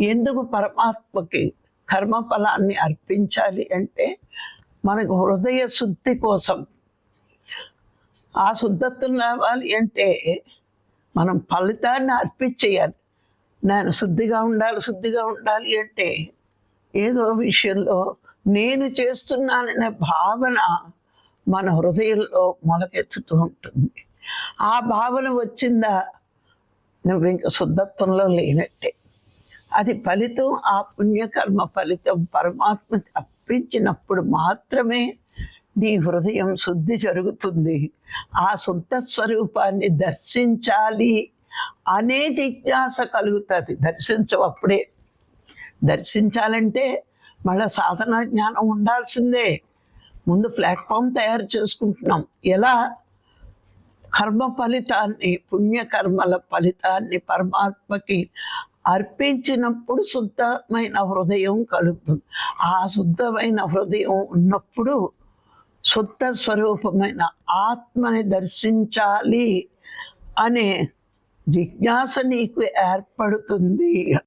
ఎందుకు పరమాత్మకి కర్మఫలాన్ని అర్పించాలి అంటే మనకు హృదయ శుద్ధి కోసం. ఆ శుద్ధత్వం రావాలి అంటే మనం ఫలితాన్ని అర్పించేయాలి. నేను శుద్ధిగా ఉండాలి శుద్ధిగా ఉండాలి అంటే ఏదో విషయంలో నేను చేస్తున్నాననే భావన మన హృదయంలో మొలకెత్తుతూ ఉంటుంది. ఆ భావన వచ్చిందా? నువ్వు ఇంకా శుద్ధత్వంలో లేనట్టే. అది ఫలితం ఆ పుణ్యకర్మ ఫలితం పరమాత్మకి అర్పించినప్పుడు మాత్రమే నీ హృదయం శుద్ధి జరుగుతుంది. ఆ శుద్ధ స్వరూపాన్ని దర్శించాలి అనే జిజ్ఞాస కలుగుతుంది. దర్శించవప్పుడే. దర్శించాలంటే మళ్ళీ సాధన జ్ఞానం ఉండాల్సిందే. ముందు ప్లాట్ఫామ్ తయారు చేసుకుంటున్నాం. ఎలా? కర్మ ఫలితాన్ని పుణ్యకర్మల ఫలితాన్ని పరమాత్మకి అర్పించినప్పుడు శుద్ధమైన హృదయం కలుగుతుంది. ఆ శుద్ధమైన హృదయం ఉన్నప్పుడు శుద్ధ స్వరూపమైన ఆత్మని దర్శించాలి అనే జిజ్ఞాస నీకు ఏర్పడుతుంది.